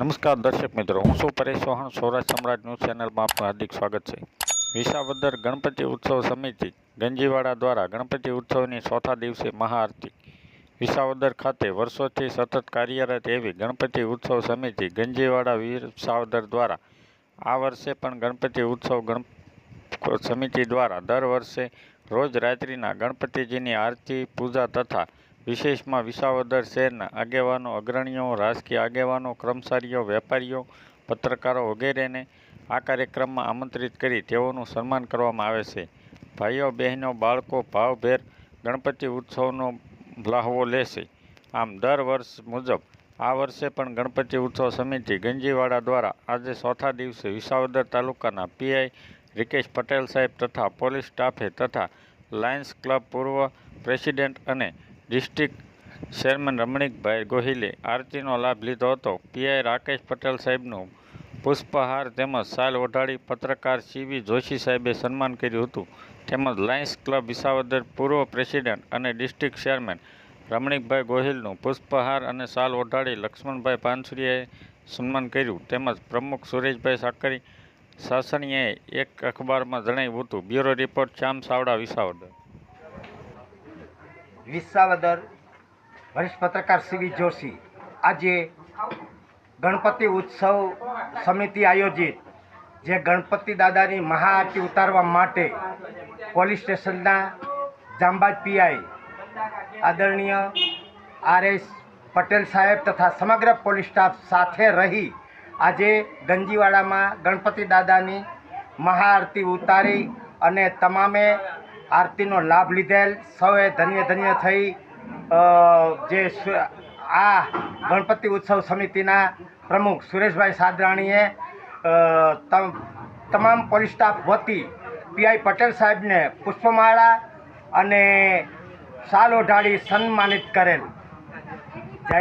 નમસ્કાર દર્શક મિત્રો, હું છું પરેશ ચૌહાણ સૌરાષ્ટ્ર સમ્રાટ ન્યૂઝ ચેનલમાં આપનું હાર્દિક સ્વાગત છે. વિસાવદર ગણપતિ ઉત્સવ સમિતિ, ગંજીવાડા દ્વારા ગણપતિ ઉત્સવની ચોથા દિવસે મહાઆરતી. વિસાવદર ખાતે વર્ષોથી સતત કાર્યરત એવી ગણપતિ ઉત્સવ સમિતિ, ગંજીવાડા વિસાવદર દ્વારા આ વર્ષે પણ ગણપતિ ઉત્સવ ગણ સમિતિ દ્વારા દર વર્ષે રોજ રાત્રિના ગણપતિજીની આરતી, પૂજા તથા વિશેષમાં વિસાવદર શહેરના આગેવાનો, અગ્રણીઓ, રાજકીય આગેવાનો, કર્મચારીઓ, વેપારીઓ, પત્રકારો વગેરેને આ કાર્યક્રમમાં આમંત્રિત કરી તેઓનું સન્માન કરવામાં આવે છે. ભાઈઓ, બહેનો, બાળકો ભાવભેર ગણપતિ ઉત્સવનો લહાવો લેશે આમ દર વર્ષ મુજબ આ વર્ષે પણ ગણપતિ ઉત્સવ સમિતિ ગંજીવાડા દ્વારા આજે ચોથા દિવસે વિસાવદર તાલુકાના પીઆઈ રિકેશ પટેલ સાહેબ તથા પોલીસ સ્ટાફે તથા લાયન્સ ક્લબ પૂર્વ પ્રેસિડેન્ટ અને ડિસ્ટ્રિક્ટ ચેરમેન રમણીકભાઈ ગોહિલે આરતીનો લાભ લીધો હતો. પીઆઈ રાકેશ પટેલ સાહેબનું પુષ્પહાર તેમજ સાલ ઓઢાડી પત્રકાર સીવી જોશી સાહેબે સન્માન કર્યું હતું. તેમજ લાયન્સ ક્લબ વિસાવદર પૂર્વ પ્રેસિડેન્ટ અને ડિસ્ટ્રિક્ટ ચેરમેન રમણીકભાઈ ગોહિલનું પુષ્પહાર અને સાલ ઓઢાડી લક્ષ્મણભાઈ પાનસુરિયાએ સન્માન કર્યું. તેમજ પ્રમુખ સુરેશભાઈ સાકરી સાસણીયાએ એક અખબારમાં જણાવ્યું હતું. Bureau report Shyam Savda Visavadar. Visavadar વરિષ્ઠ પત્રકાર સીવી જોશી. આજે ગણપતિ ઉત્સવ સમિતિ આયોજિત, જે ગણપતિ દાદાની મહાઆરતી ઉતારવા માટે પોલીસ સ્ટેશનના જાંબાજ પીઆઈ આદરણીય આર એસ પટેલ સાહેબ તથા સમગ્ર પોલીસ સ્ટાફ સાથે રહી આજે ગંજીવાડામાં ગણપતિ દાદાની મહાઆરતી ઉતારી અને તમામે આરતીનો લાભ લીધેલ. સૌએ ધન્ય ધન્ય થઈ જે આ ગણપતિ ઉત્સવ સમિતિના પ્રમુખ સુરેશભાઈ સાદરાણીએ તમામ પોલીસ સ્ટાફ વતી પીઆઈ પટેલ સાહેબને પુષ્પમાળા અને શાલ ઓઢાડી સન્માનિત કરેલ. જય